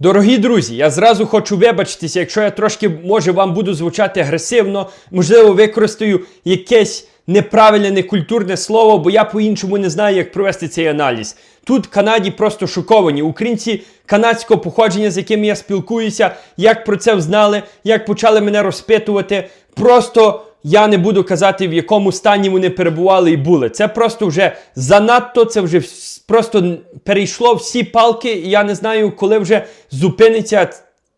Дорогі друзі, я зразу хочу вибачитися, якщо я трошки, може, вам буду звучати агресивно, можливо, використаю якесь неправильне, некультурне слово, бо я по-іншому не знаю, як провести цей аналіз. Тут в Канаді просто шоковані. Українці канадського походження, з якими я спілкуюся, як про це знали, як почали мене розпитувати. Просто я не буду казати, в якому стані вони перебували і були. Це просто вже занадто, це вже просто перейшло всі палки, і я не знаю, коли вже зупиниться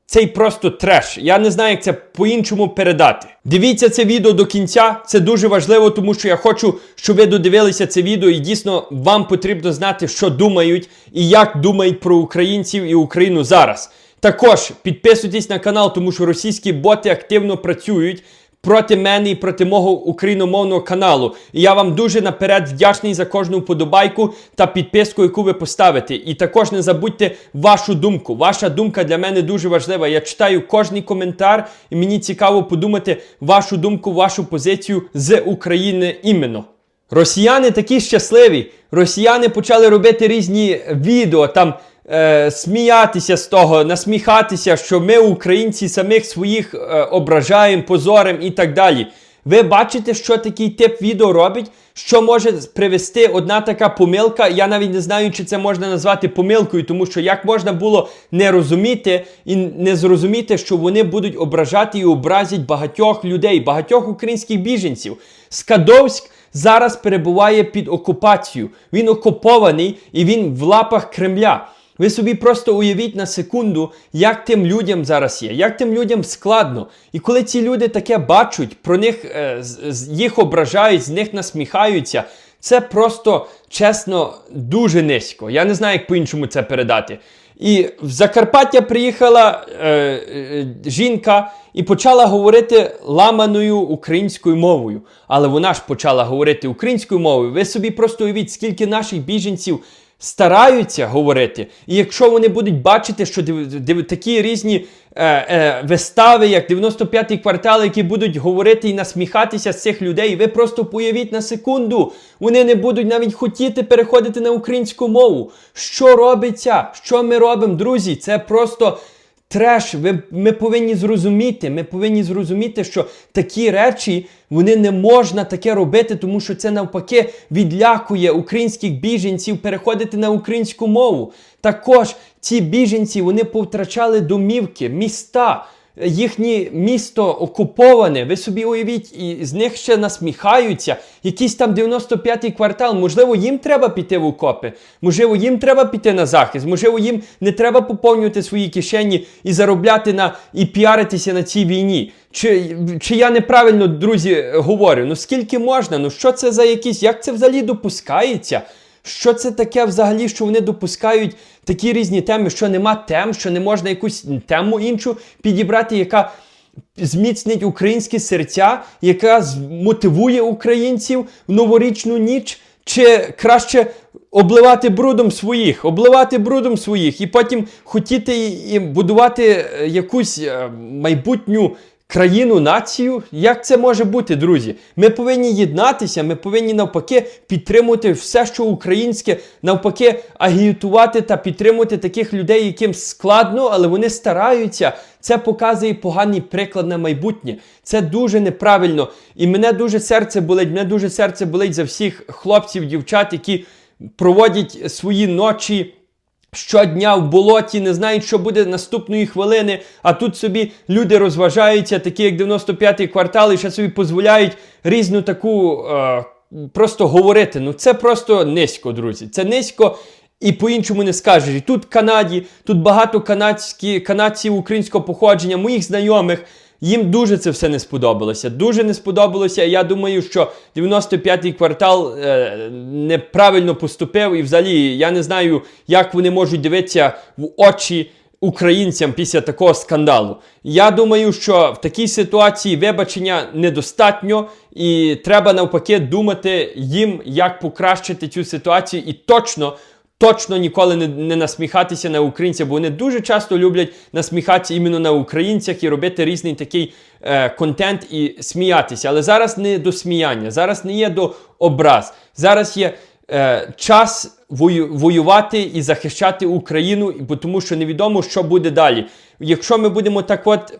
цей просто треш. Я не знаю, як це по-іншому передати. Дивіться це відео до кінця. Це дуже важливо, тому що я хочу, щоб ви додивилися це відео, і дійсно вам потрібно знати, що думають і як думають про українців і Україну зараз. Також підписуйтесь на канал, тому що російські боти активно працюють проти мене і проти мого україномовного каналу. І я вам дуже наперед вдячний за кожну вподобайку та підписку, яку ви поставите. І також не забудьте вашу думку. Ваша думка для мене дуже важлива. Я читаю кожний коментар, і мені цікаво подумати вашу думку, вашу позицію з України іменно. Росіяни такі щасливі. Росіяни почали робити різні відео там. Е, сміятися з того, насміхатися, що ми, українці, самих своїх е, ображаємо, позорим і так далі. Ви бачите, що такий тип відео робить, що може привести одна така помилка. Я навіть не знаю, чи це можна назвати помилкою, тому що як можна було не розуміти і не зрозуміти, що вони будуть ображати і образять багатьох людей, багатьох українських біженців. Скадовськ зараз перебуває під окупацією. Він окупований і він в лапах Кремля. Ви собі просто уявіть на секунду, як тим людям зараз є, як тим людям складно. І коли ці люди таке бачать, про них е, їх ображають, з них насміхаються, це просто чесно дуже низько. Я не знаю, як по-іншому це передати. І в Закарпаття приїхала е, е, жінка і почала говорити ламаною українською мовою. Але вона ж почала говорити українською мовою. Ви собі просто уявіть, скільки наших біженців стараються говорити. І якщо вони будуть бачити, що див, див- такі різні е, е, вистави, як 95-й квартал, які будуть говорити і насміхатися з цих людей, ви просто появіть на секунду. Вони не будуть навіть хотіти переходити на українську мову. Що робиться? Що ми робимо, друзі? Це просто. Треш, ви, ми повинні зрозуміти, ми повинні зрозуміти, що такі речі вони не можна таке робити, тому що це навпаки відлякує українських біженців переходити на українську мову. Також ці біженці вони повтрачали домівки, міста. Їхнє місто окуповане, ви собі уявіть, і з них ще насміхаються. Якийсь там 95-й квартал. Можливо, їм треба піти в окопи, можливо, їм треба піти на захист, можливо, їм не треба поповнювати свої кишені і заробляти на і піаритися на цій війні. Чи, чи я неправильно, друзі, говорю? Ну скільки можна? Ну що це за якісь, як це взагалі допускається? Що це таке взагалі, що вони допускають такі різні теми, що нема тем, що не можна якусь тему іншу підібрати, яка зміцнить українські серця, яка мотивує українців в новорічну ніч, чи краще обливати брудом своїх, обливати брудом своїх, і потім хотіти і, будувати е, якусь е, майбутню країну, націю. Як це може бути, друзі? Ми повинні єднатися, ми повинні навпаки підтримувати все, що українське, навпаки, агітувати та підтримувати таких людей, яким складно, але вони стараються. Це показує поганий приклад на майбутнє. Це дуже неправильно. І мене дуже серце болить, мене дуже серце болить за всіх хлопців, дівчат, які проводять свої ночі. Щодня в болоті, не знають, що буде наступної хвилини, а тут собі люди розважаються, такі як 95-й квартал, і ще собі дозволяють різну таку е, просто говорити. Ну це просто низько, друзі. Це низько і по-іншому не скажеш. І тут в Канаді, тут багато канадські, канадців українського походження, моїх знайомих. Їм дуже це все не сподобалося. Дуже не сподобалося. Я думаю, що 95-й квартал е, неправильно поступив, і взагалі я не знаю, як вони можуть дивитися в очі українцям після такого скандалу. Я думаю, що в такій ситуації вибачення недостатньо, і треба навпаки думати їм, як покращити цю ситуацію, і точно. Точно ніколи не, не насміхатися на українців, бо вони дуже часто люблять насміхатися іменно на українцях і робити різний такий е, контент і сміятися. Але зараз не до сміяння, зараз не є до образ. Зараз є е, час вою- воювати і захищати Україну, бо тому що невідомо, що буде далі. Якщо ми будемо так от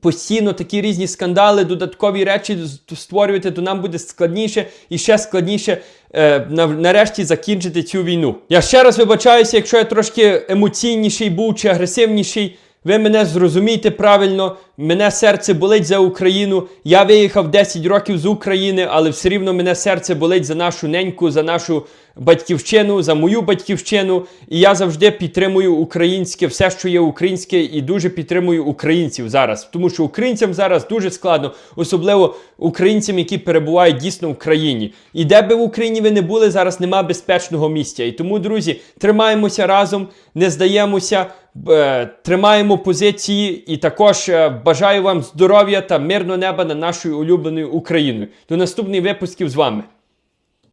постійно такі різні скандали, додаткові речі створювати, то нам буде складніше і ще складніше е, нарешті закінчити цю війну. Я ще раз вибачаюся, якщо я трошки емоційніший був чи агресивніший. Ви мене зрозумійте правильно, мене серце болить за Україну. Я виїхав 10 років з України, але все рівно мене серце болить за нашу неньку, за нашу батьківщину, за мою батьківщину. І я завжди підтримую українське, все, що є українське, і дуже підтримую українців зараз. Тому що українцям зараз дуже складно, особливо українцям, які перебувають дійсно в країні. І де би в Україні ви не були, зараз нема безпечного місця. І тому, друзі, тримаємося разом, не здаємося. Е, Тримаємо позиції і також е, бажаю вам здоров'я та мирного неба на нашою улюбленою Україною. До наступних випусків з вами.